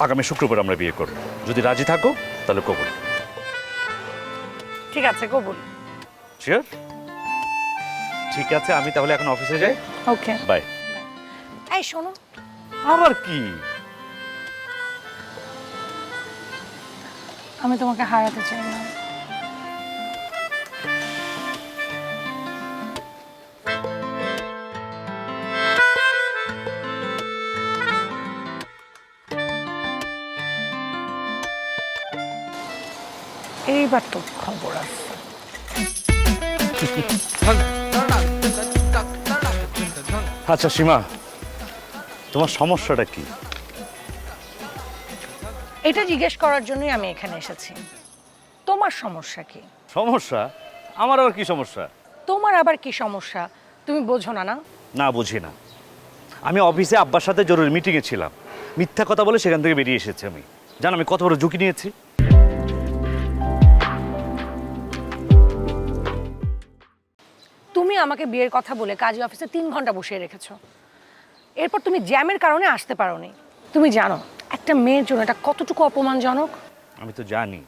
আগামী শুক্রবার আমরা বিয়ে করব। যদি রাজি থাকো তাহলে কবুল। ঠিক আছে কবুল। শিওর ঠিক আছে আমি তাহলে এখন অফিসে যাই। ওকে। বাই। এই শোনো। আবার কি? আমি তোমাকে হারাতে চাই না। তো খবর আছে। আচ্ছা সীমা তোমার সমস্যাটা কি? এটা জিজ্ঞেস করার জন্যই আমি এখানে এসেছি। তোমার সমস্যা কি? সমস্যা? আমার আবার কি সমস্যা? তোমার আবার কি সমস্যা? তুমি বোঝো না না? না বুঝি না। আমি অফিসে আব্বার সাথে জরুরি মিটিংয়ে ছিলাম। মিথ্যা কথা বলে সেখান থেকে বেরিয়ে এসেছি আমি। জানো আমি কত বড় ঝুঁকি নিয়েছি? তুমি আমাকে বিয়ের কথা বলে কাজী অফিসে তিন ঘণ্টা বসিয়ে রেখেছো। এরপর তুমি জ্যামের কারণে আসতে পারোনি। তুমি জানো একটা মেয়ের জন্য এটা কতটুকু অপমানজনক? আমি তো জানি।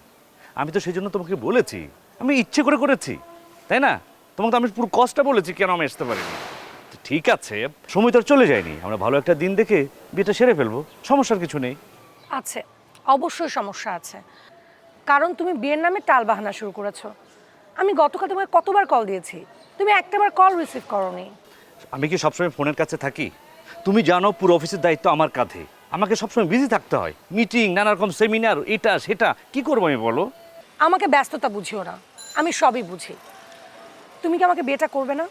আমি তো সেই জন্য তোমাকে বলেছি। আমি ইচ্ছে করে করেছি। তাই না? তোমাকে তো আমি পুরো কষ্টটা বলেছি কেন আমি আসতে পারিনি। তো ঠিক আছে সময় তো আর চলে যায়নি। আমরা ভালো একটা দিন দেখে বিয়েটা সেরে ফেলব। সমস্যার কিছু নেই। আছে অবশ্যই সমস্যা আছে। কারণ তুমি বিয়ের নামে টাল বাহানা শুরু করেছ। আমি গতকাল তোমাকে কতবার কল দিয়েছি। তুমি একটাবার কল রিসিভ করোনি। আমি কি সবসময় ফোনের কাছে থাকি? তুমি জানো পুরো অফিসের দায়িত্ব আমার কাঁধে। আমাকে সবসময় বিজি থাকতে হয়। মিটিং নানা রকম সেমিনার এটা সেটা। কি করব আমি বলো? আমাকে ব্যস্ততা বুঝিও না। আমি সবই বুঝি। তুমি কি আমাকে বিয়েটা করবে না?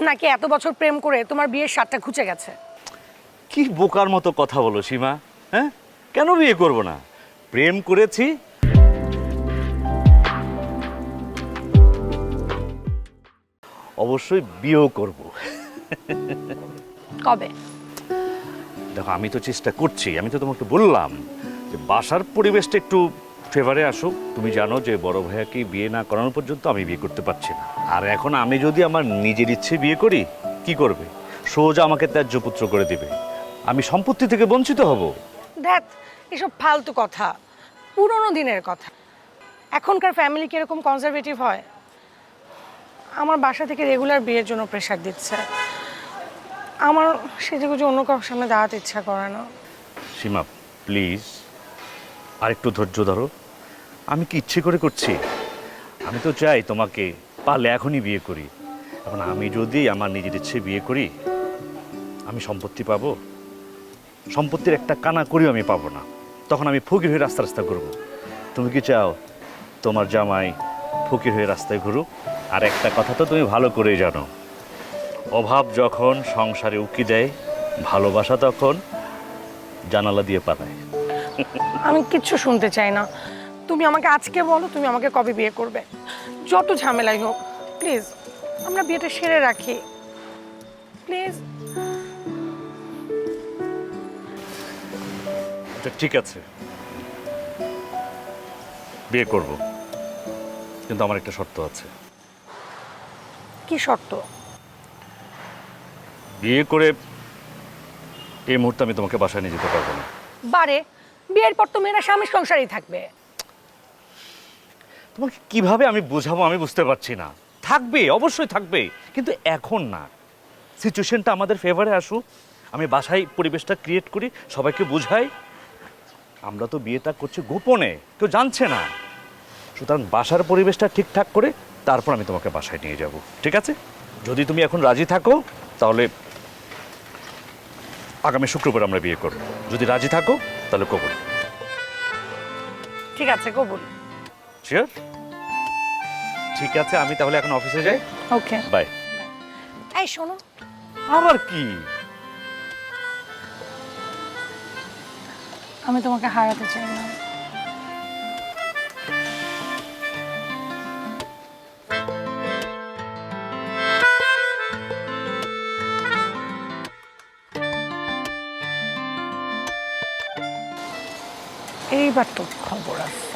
নাকি এত বছর প্রেম করে তোমার বিয়ের স্বাদটা ঘুচে গেছে? কি বোকার মতো কথা বলো সীমা হ্যাঁ? কেন বিয়ে করব না? প্রেম করেছি অবশ্যই বিয়েও করব। কবে? দেখো আমি তো চেষ্টা করছি আমি তো তোমাকে বললাম যে বাসার পরিবেশটা একটু ফেভারে আসুক তুমি জানো যে বড় ভাইয়াকে বিয়ে না করানো পর্যন্ত আমি বিয়ে করতে পারছি না। আর এখন আমি যদি আমার নিজের ইচ্ছে বিয়ে করি কি করবে? সোজা আমাকে ত্যায্য পুত্র করে দিবে। আমি সম্পত্তি থেকে বঞ্চিত হব। দেখ এসব ফালতু কথা। পুরনো দিনের কথা। এখনকার ফ্যামিলি কীরকম কনজারভেটিভ হয়? আমার বাসা থেকে রেগুলার বিয়ের জন্য প্রেশার দিচ্ছে। আমার সেজে গুজে অন্য কারোর সামনে দাঁড়াতে ইচ্ছা করে না। সীমা প্লিজ আর একটু ধৈর্য ধরো। আমি কি ইচ্ছে করে করছি? আমি তো চাই তোমাকে পারলে এখনই বিয়ে করি। এখন আমি যদি আমার নিজের ইচ্ছে বিয়ে করি, আমি সম্পত্তি পাবো। সম্পত্তির একটা কানা করিও আমি পাবো না। তখন আমি ফকির হয়ে রাস্তা রাস্তা ঘুরবো। তুমি কি চাও তোমার জামাই ফকির হয়ে রাস্তায় ঘুরুক? আর একটা কথা তো তুমি ভালো করেই জানো। অভাব যখন সংসারে উকি দেয় ভালোবাসা তখন জানালা দিয়ে পালায়। আমি কিচ্ছু শুনতে চাই না। তুমি আমাকে আজকে বলো তুমি আমাকে কবে বিয়ে করবে? যত ঝামেলাই হোক প্লিজ আমরা বিয়েটা সেরে রাখি। প্লিজ। আচ্ছা ঠিক আছে। বিয়ে করব। কিন্তু আমার একটা শর্ত আছে। কি শর্ত? বিয়ে করে এই মুহূর্তে আমি তোমাকে বাসায় নিয়ে যেতে পারব না। বারে বিয়ের পর তো মেয়েরা স্বামী সংসারই থাকবে। তোমাকে কীভাবে আমি বোঝাবো আমি বুঝতে পারছি না। থাকবে অবশ্যই থাকবে কিন্তু এখন না। সিচুয়েশনটা আমাদের ফেভারে আসুক। আমি বাসায় পরিবেশটা ক্রিয়েট করি সবাইকে বুঝাই। আমরা তো বিয়েটা করছি গোপনে কেউ জানছে না। সুতরাং বাসার পরিবেশটা ঠিকঠাক করে তারপর আমি তোমাকে বাসায় নিয়ে যাব ঠিক আছে? যদি তুমি এখন রাজি থাকো তাহলে আগামী শুক্রবার আমরা বিয়ে করব। যদি রাজি থাকো তাহলে কবুল। ঠিক আছে কবুল। শিওর ঠিক আছে আমি তাহলে এখন অফিসে যাই। ওকে। বাই। এই শোনো। আবার কি? আমি তোমাকে হারাতে চাই না। এইবার তো খবর আছে।